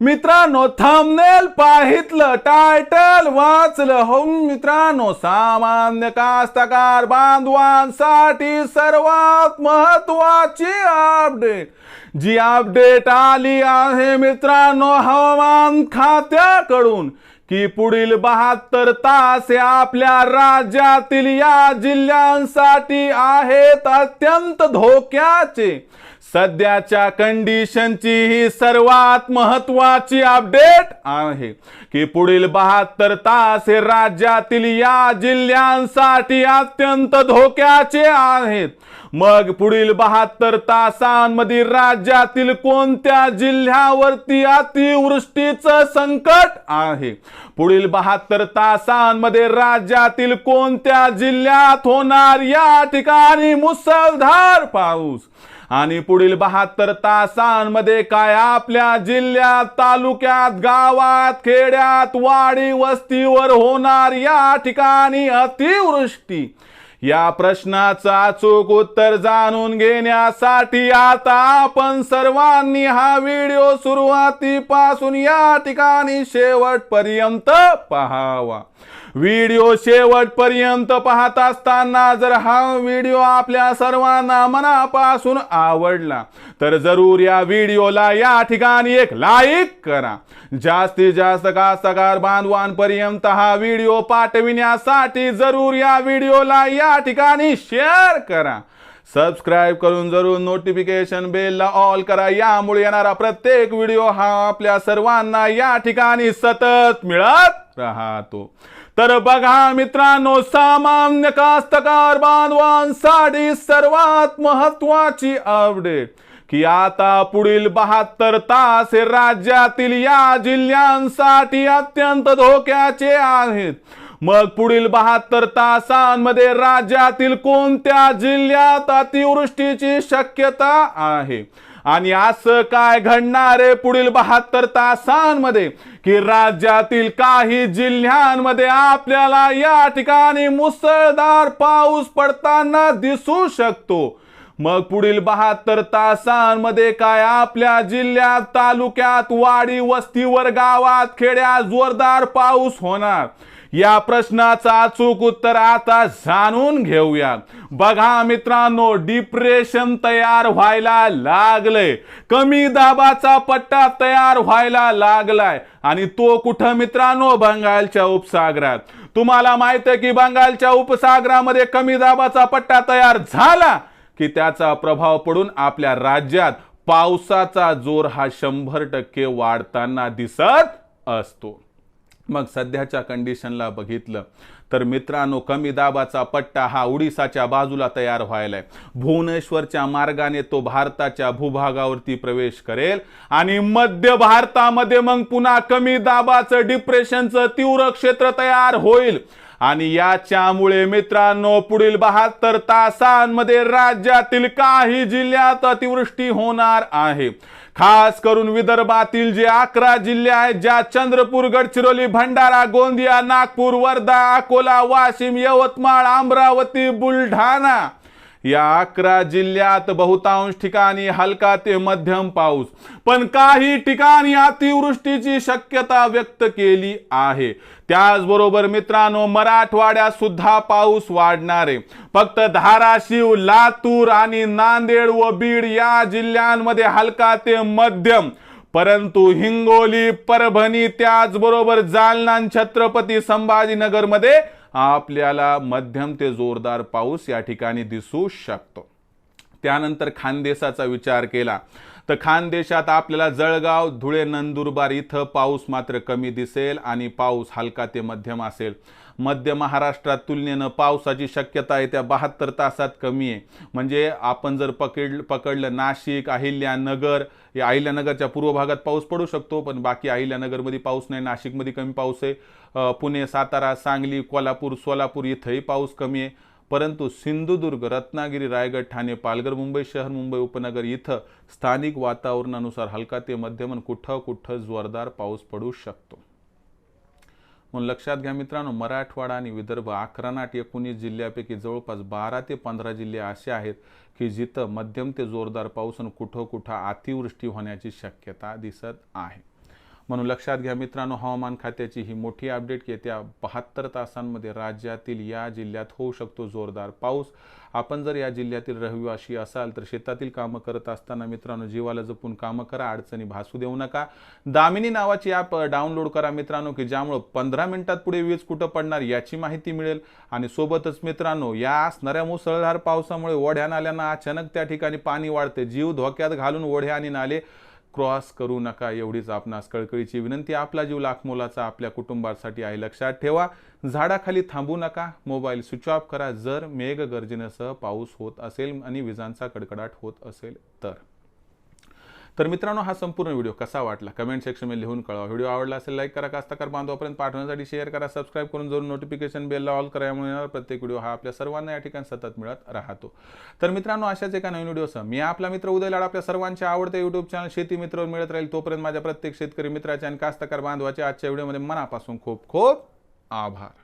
मित्रांनो thumbnail पाहितलं title वाचलं. हो मित्रांनो सामान्य कास्तकार बांधवांसाठी सर्वात महत्वाची अपडेट जी अपडेट आली आहे मित्रांनो हवामान खात्याकडून. की पुढील बहात्तर तास हे आपल्या राज्यातील या जिल्ह्यांसाठी आहेत अत्यंत धोक्याचे. सध्याच्या कंडिशनची ही सर्वात महत्वाची अपडेट आहे की पुढील बहात्तर तास हे राज्यातील या जिल्ह्यांसाठी अत्यंत धोक्याचे आहेत. मग पुढील बहात्तर तासांमध्ये राज्यातील कोणत्या जिल्ह्यावरती अतिवृष्टीचं संकट आहे? पुढील बहात्तर तासांमध्ये राज्यातील कोणत्या जिल्ह्यात होणार या ठिकाणी मुसळधार पाऊस? आणि पुढील बहात्तर तासांमध्ये काय आपल्या जिल्ह्यात तालुक्यात गावात खेड्यात वाडी वस्तीवर होणार या ठिकाणी अतिवृष्टी. या प्रश्नाचा अचूक उत्तर जाणून घेण्यासाठी आता आपण सर्वांनी हा व्हिडिओ सुरुवातीपासून या ठिकाणी शेवटपर्यंत पहावा. व्हिडिओ शेवटपर्यंत पाहत असताना जर हा व्हिडिओ आपल्या सर्वांना मनापासून आवडला तर जरूर या व्हिडिओला या ठिकाणी एक लाईक करा. जास्तीत जास्त कास्तकार बांधवांपर्यंत हा व्हिडिओ पाठविण्यासाठी जरूर या व्हिडिओला या ठिकाणी शेअर करा. सबस्क्राईब करून जरूर नोटिफिकेशन बेलला ऑल करा. यामुळे येणारा प्रत्येक व्हिडिओ हा आपल्या सर्वांना या ठिकाणी सतत मिळत राहतो. तर बघा मित्रांनो सामान्य कास्तकार बांधवांसाठी सर्वात महत्वाची अपडेट की आता पुढील बहात्तर तास हे राज्यातील या जिल्ह्यांसाठी अत्यंत धोक्याचे आहेत. मग पुढील बहात्तर तासांमध्ये राज्यातील कोणत्या जिल्ह्यात अतिवृष्टीची शक्यता आहे? आणि असं काय घडणार आहे पुढील बहात्तर तासांमध्ये? की राज्यातील काही जिल्ह्यांमध्ये आपल्याला या ठिकाणी मुसळधार पाऊस पडताना दिसू शकतो. मग पुढील बहात्तर तासांमध्ये काय आपल्या जिल्ह्यात तालुक्यात वाडी वस्तीवर गावात खेड्यात जोरदार पाऊस होणार? या प्रश्नाचा अचूक उत्तर आता जाणून घेऊया. बघा मित्रांनो डिप्रेशन तयार व्हायला लागलंय. कमी दाबाचा पट्टा तयार व्हायला लागलाय. आणि तो कुठं मित्रांनो? बंगालच्या उपसागरात. तुम्हाला माहीत आहे की बंगालच्या उपसागरामध्ये कमी दाबाचा पट्टा तयार झाला की त्याचा प्रभाव पडून आपल्या राज्यात पावसाचा जोर हा शंभर टक्के वाढताना दिसत असतो. मग सध्याच्या कंडिशनला बघितलं तर मित्रांनो कमी दाबाचा पट्टा हा उडीसाच्या बाजूला तयार व्हायला आहे भुवनेश्वरच्या मार्गाने तो भारताच्या भूभागावरती प्रवेश करेल आणि मध्य भारतामध्ये मग पुन्हा कमी दाबाचं डिप्रेशनचं तीव्र क्षेत्र तयार होईल. आणि याच्यामुळे मित्रांनो पुढील बहात्तर तासांमध्ये राज्यातील काही जिल्ह्यात अतिवृष्टी होणार आहे. खास करून विदर्भातील जे अकरा जिल्हे आहेत ज्या चंद्रपूर गडचिरोली भंडारा गोंदिया नागपूर वर्धा अकोला वाशिम यवतमाळ अमरावती बुलढाणा या अकरा जिल्ह्यात बहुतांश ठिकाणी हलका ते मध्यम पाऊस पण काही ठिकाणी अतिवृष्टीची शक्यता व्यक्त केली आहे. त्याचबरोबर मित्रांनो मराठवाड्यात सुद्धा पाऊस वाढणार. आहे फक्त धाराशिव लातूर आणि नांदेड व बीड या जिल्ह्यांमध्ये हलका ते मध्यम. परंतु हिंगोली परभणी त्याचबरोबर जालना छत्रपती संभाजीनगरमध्ये आपल्याला मध्यम ते जोरदार पाऊस या ठिकाणी दिसू शकतो. त्यानंतर खानदेशाचा विचार केला तर खानदेशात आपल्याला जळगाव धुळे नंदुरबार इथं पाऊस मात्र कमी दिसेल आणि पाऊस हलका ते मध्यम असेल. मध्य महाराष्ट्रात तुलनेनं पावसाची शक्यता येत्या बहात्तर तासात कमी आहे. म्हणजे आपण जर पकड पकडलं नाशिक अहिल्यानगर या अहिल्यानगरच्या पूर्व भागात पाऊस पडू शकतो पण बाकी अहिल्यानगरमध्ये पाऊस नाही नाशिकमध्ये कमी पाऊस आहे. पुणे सातारा सांगली कोल्हापूर सोलापूर इथंही पाऊस कमी आहे. परंतु सिंधुदुर्ग रत्नागिरी रायगड ठाणे पालघर मुंबई शहर मुंबई उपनगर इथं स्थानिक वातावरणानुसार हलका ते मध्यमन कुठं कुठं जोरदार पाऊस पडू शकतो. म्हणून लक्षात घ्या मित्रांनो मराठवाडा आणि विदर्भ अकरा नाट एकोणीस जिल्ह्यापैकी जवळपास बारा ते पंधरा जिल्हे असे आहेत की जिथं मध्यम ते जोरदार पाऊस आणि कुठं कुठं अतिवृष्टी होण्याची शक्यता दिसत आहे. म्हणून लक्षात घ्या मित्रांनो हवामान खात्याची ही मोठी अपडेट येत्या बहात्तर तासांमध्ये राज्यातील या जिल्ह्यात होऊ शकतो जोरदार पाऊस. आपण जर या जिल्ह्यातील रहिवाशी असाल तर शेतातील कामं करत असताना मित्रांनो जीवाला जपून कामं करा अडचणी भासू देऊ नका. दामिनी नावाची ॲप डाउनलोड करा मित्रांनो की ज्यामुळं पंधरा मिनिटात पुढे वीज कुठं पडणार याची माहिती मिळेल. आणि सोबतच मित्रांनो या असणाऱ्या मुसळधार पावसामुळे ओढ्या नाल्यांना अचानक त्या ठिकाणी पाणी वाढते. जीव धोक्यात घालून ओढ्या आणि नाले क्रॉस करू नका एवढीच आपणास कळकळीची विनंती. आपला जीव लाखमोलाचा आपल्या कुटुंबासाठी आहे. लक्षात ठेवा झाडाखाली थांबू नका. मोबाईल स्विच ऑफ करा. जर मेघ गर्जनेसह पाऊस होत असेल आणि विजांचा कडकडाट होत असेल तर. तर मित्रांनो हा संपूर्ण व्हिडिओ कसा वाटला? कमेंट सेक्शनमध्ये लिहून कळवा. व्हिडिओ आवडला असेल लाईक करा. कास्तकार बांधवापर्यंत पाठवण्यासाठी शेअर करा. सबस्क्राईब करून जरूर नोटिफिकेशन बेलला ऑल करा. यामुळे प्रत्येक व्हिडिओ हा आपल्या सर्वांना या ठिकाणी सतत मिळत राहतो. तर मित्रांनो अशाच एका नवीन व्हिडिओसह मी आपला मित्र उदय लाड आपल्या सर्वांच्या आवडते युट्यूब चॅनल शेती मित्र मिळत राहील. तोपर्यंत माझ्या प्रत्येक शेतकरी मित्राच्या आणि कास्तकार बांधवाच्या आजच्या व्हिडिओमध्ये मनापासून खूप खूप आभार.